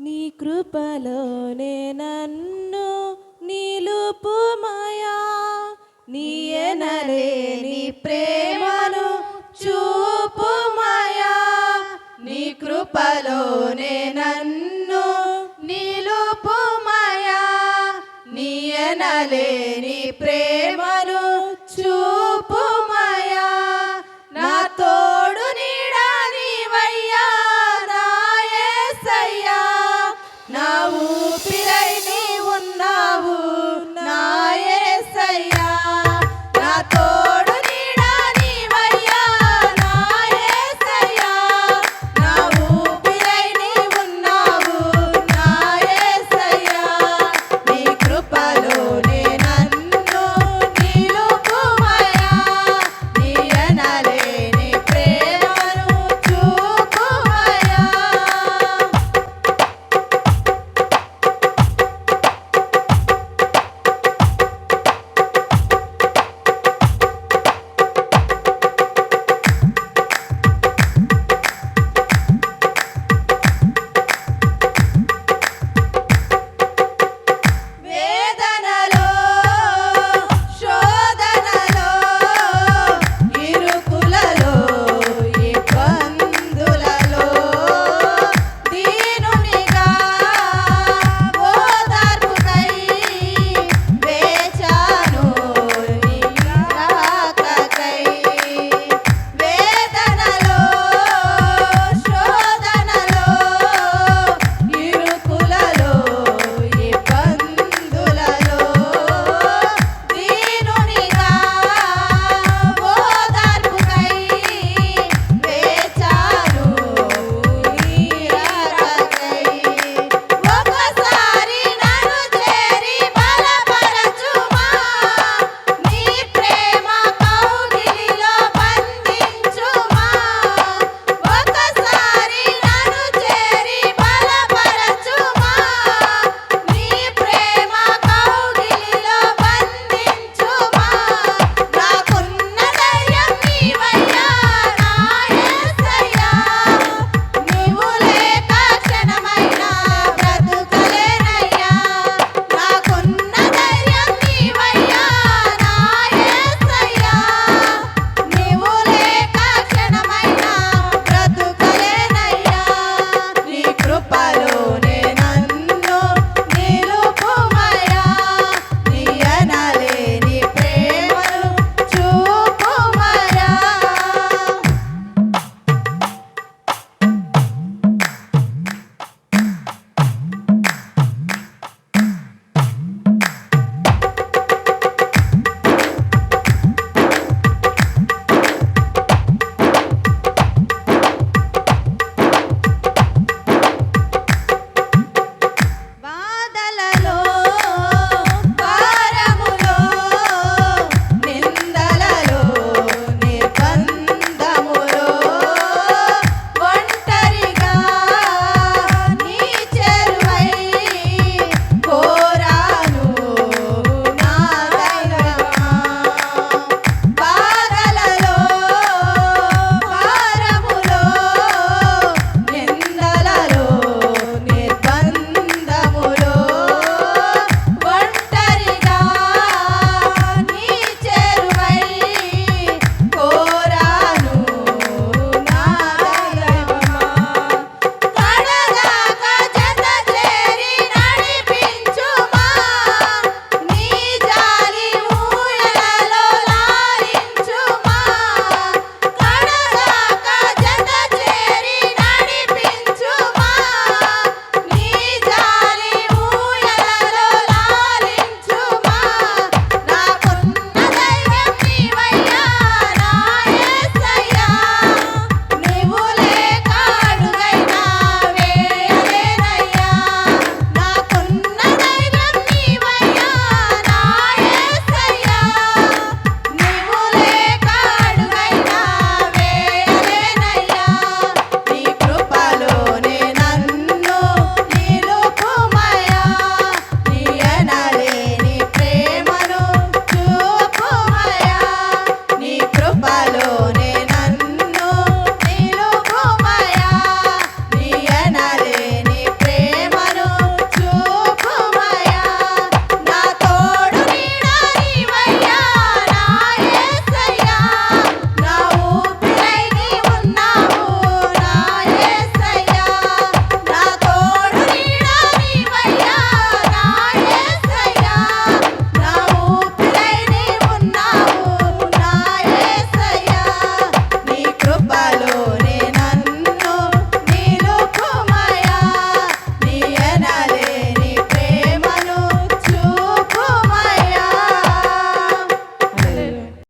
నీ కృపలోనే నన్ను నిలుపుమయా. నీయనలేని ప్రేమను చూపుమయా. నీ కృపలోనే నన్ను నిలుపుమయా. నీయనలేని ప్రేమను பிழை